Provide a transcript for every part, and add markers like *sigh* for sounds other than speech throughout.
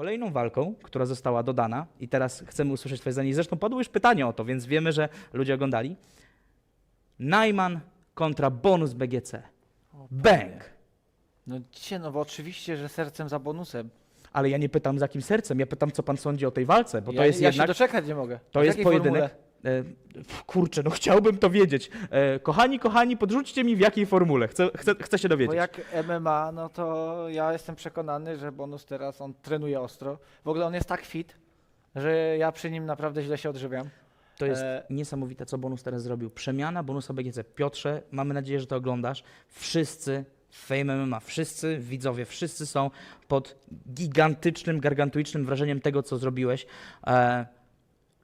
Kolejną walką, która została dodana, i teraz chcemy usłyszeć Twoje zdanie. Zresztą padło już pytanie o to, więc wiemy, że ludzie oglądali. Najman kontra bonus BGC. Bang! No dzisiaj, no bo oczywiście, że sercem za bonusem. Ale ja nie pytam za jakim sercem, ja pytam, co pan sądzi o tej walce, bo ja, to jest ja jednak. się doczekać nie mogę. To W jest jakiej pojedynek. E, pf, kurczę, no chciałbym to wiedzieć. E, kochani, kochani, podrzućcie mi w jakiej formule. Chcę, chcę, chcę się dowiedzieć. Bo jak MMA, no to ja jestem przekonany, że bonus teraz on trenuje ostro. W ogóle on jest tak fit, że ja przy nim naprawdę źle się odżywiam. To jest E, niesamowite, co bonus teraz zrobił. Przemiana bonusa BGC. Piotrze, mamy nadzieję, że to oglądasz. Wszyscy Fame MMA, wszyscy widzowie, wszyscy są pod gigantycznym, gargantuicznym wrażeniem tego, co zrobiłeś. E,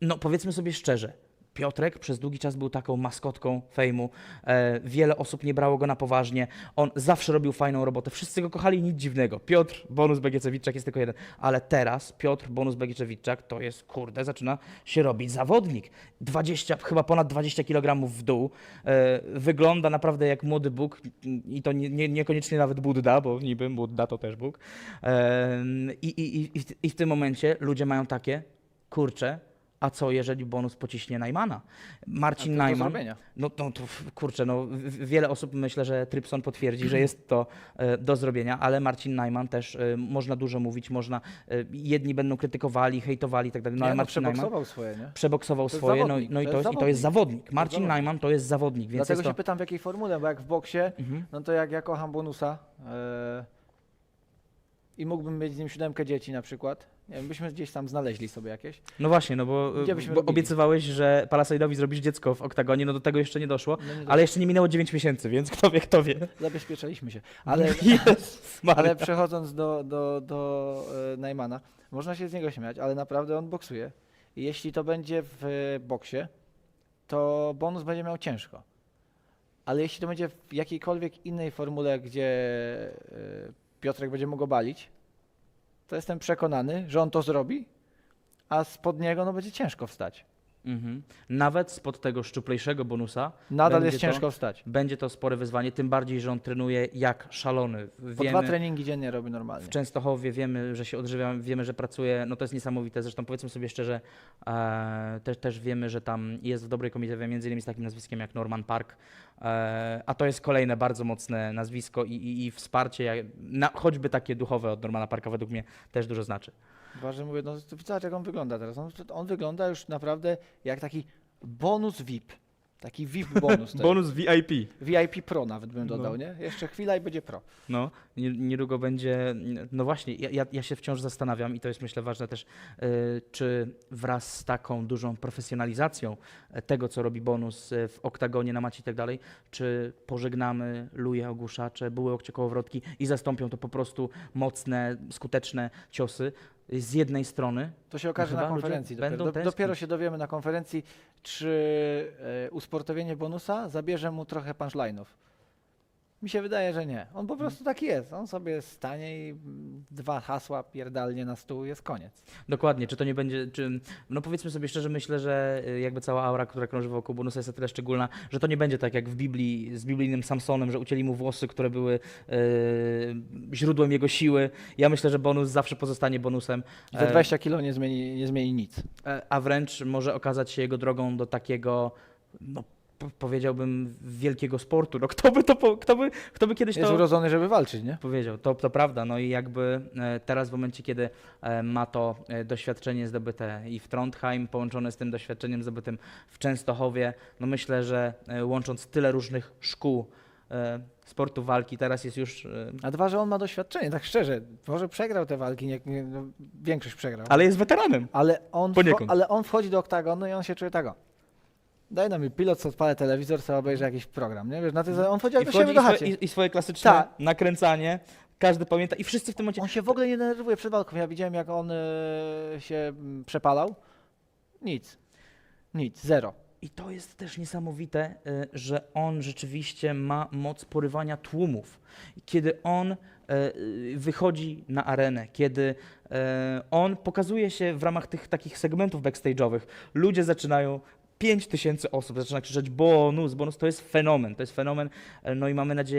no, powiedzmy sobie szczerze. Piotrek przez długi czas był taką maskotką fejmu. E, wiele osób nie brało go na poważnie. On zawsze robił fajną robotę. Wszyscy go kochali, nic dziwnego. Piotr, bonus BGC Witczak jest tylko jeden. Ale teraz Piotr, bonus BGC Witczak to jest, kurde, zaczyna się robić zawodnik. 20, chyba ponad 20 kg w dół. E, wygląda naprawdę jak młody Bóg i to nie, nie, niekoniecznie nawet Budda, bo niby Budda to też Bóg. E, i, i, i, i, w, tym momencie ludzie mają takie, kurczę, a co jeżeli bonus pociśnie Najmana? Marcin Najman, zrobienia. no, no to kurczę, no, wiele osób myślę, że Trypson potwierdzi, że jest to e, do zrobienia, ale Marcin Najman też e, można dużo mówić, można, e, jedni będą krytykowali, hejtowali i tak dalej, no ale no, Marcin Najman przeboksował swoje, nie? przeboksował swoje, no, zawodnik, no i to jest i to jest zawodnik. Marcin. Najman to jest zawodnik, więc Dlatego jest się to... pytam w jakiej formule, bo jak w boksie, Mhm. no to jak ja kocham bonusa e, i mógłbym mieć z nim siódemkę dzieci na przykład, nie wiem, byśmy gdzieś tam znaleźli sobie jakieś. No właśnie, no bo, Gdzie byśmy bo robili? obiecywałeś, że Palasadowi zrobisz dziecko w oktagonie, no do tego jeszcze nie doszło, No nie ale jeszcze nie minęło 9 miesięcy, więc kto wie, kto wie. Zabezpieczaliśmy się. Ale, *laughs* Jezus Maria. ale przechodząc do, do, do e, Najmana, można się z niego śmiać, ale naprawdę on boksuje. I jeśli to będzie w e, boksie, to bonus będzie miał ciężko. Ale jeśli to będzie w jakiejkolwiek innej formule, gdzie e, Piotrek będzie mógł balić, to jestem przekonany, że on to zrobi, a spod niego no, będzie ciężko wstać. Mhm. Nawet spod tego szczuplejszego bonusa Nadal jest to- ciężko wstać. będzie to spore wyzwanie, tym bardziej, że on trenuje jak szalony. Po dwa Wiemy, treningi dziennie robi normalnie. w Częstochowie wiemy, że się odżywia, wiemy, że pracuje, no to jest niesamowite. Zresztą powiedzmy sobie szczerze, e, też, też wiemy, że tam jest w dobrej komitywie, między innymi z takim nazwiskiem jak Norman Park, e, a to jest kolejne bardzo mocne nazwisko i, i, i wsparcie, jak, na, choćby takie duchowe od Normana Parka według mnie też dużo znaczy. Ważne mówię, no zobacz jak on wygląda teraz. On, on wygląda już naprawdę jak taki bonus VIP. Taki VIP *laughs* bonus. Bonus VIP. VIP Pro nawet bym No. dodał, nie? Jeszcze chwila i będzie Pro. No, nie- niedługo będzie. No właśnie, ja, ja, ja się wciąż zastanawiam, i to jest myślę ważne też, y, czy wraz z taką dużą profesjonalizacją e, tego, co robi bonus e, w oktagonie, na macie i tak dalej, czy pożegnamy luje ogłuszacze, były okcie kołowrotki i zastąpią to po prostu mocne, skuteczne ciosy z jednej strony. To się okaże na konferencji. Dopiero, Do, dopiero się dowiemy na konferencji, czy e, usportowienie bonusa zabierze mu trochę punchline'ów. Mi się wydaje, że nie. On po prostu taki jest. On sobie stanie i dwa hasła pierdalnie na stół jest koniec. Dokładnie, czy to nie będzie, czy, no powiedzmy sobie szczerze, myślę, że y, jakby cała aura, która krąży wokół bonusa jest o tyle szczególna, że to nie będzie tak jak w Biblii z biblijnym Samsonem, że ucięli mu włosy, które były y, źródłem jego siły. Ja myślę, że bonus zawsze pozostanie bonusem, Za E, 20 kilo nie zmieni, nie zmieni nic. e, a wręcz może okazać się jego drogą do takiego, no powiedziałbym, wielkiego sportu. No kto by to, kto by, kto by kiedyś Jest to urodzony, żeby walczyć, nie? powiedział. To, to prawda. No i jakby e, teraz w momencie, kiedy e, ma to e, doświadczenie zdobyte i w Trondheim, połączone z tym doświadczeniem zdobytym w Częstochowie, no myślę, że łącząc tyle różnych szkół sportu walki, teraz jest już... A dwa, że on ma doświadczenie, tak szczerze. Może przegrał te walki, nie, nie, no, większość przegrał. Ale jest weteranem. Ale on, ale on wchodzi do oktagonu i on się czuje tak. Daj nam mi pilot, co odpalę telewizor, sobie obejrzy jakiś program, nie? Wiesz, na ty, on jak I, do wchodzi siebie i, do swoje, chacie. i, I swoje klasyczne Tak. nakręcanie. Każdy pamięta i wszyscy w tym momencie... On się w ogóle nie denerwuje przed walką. Ja widziałem, jak on e, się mm, przepalał. Nic. Nic, zero. I to jest też niesamowite, y, że on rzeczywiście ma moc porywania tłumów. Kiedy on y, y, wychodzi na arenę, kiedy y, on pokazuje się w ramach tych takich segmentów backstage'owych, ludzie zaczynają 5 tysięcy osób zaczyna krzyczeć bonus, bonus, to jest fenomen, to jest fenomen, y, no i mamy nadzieję,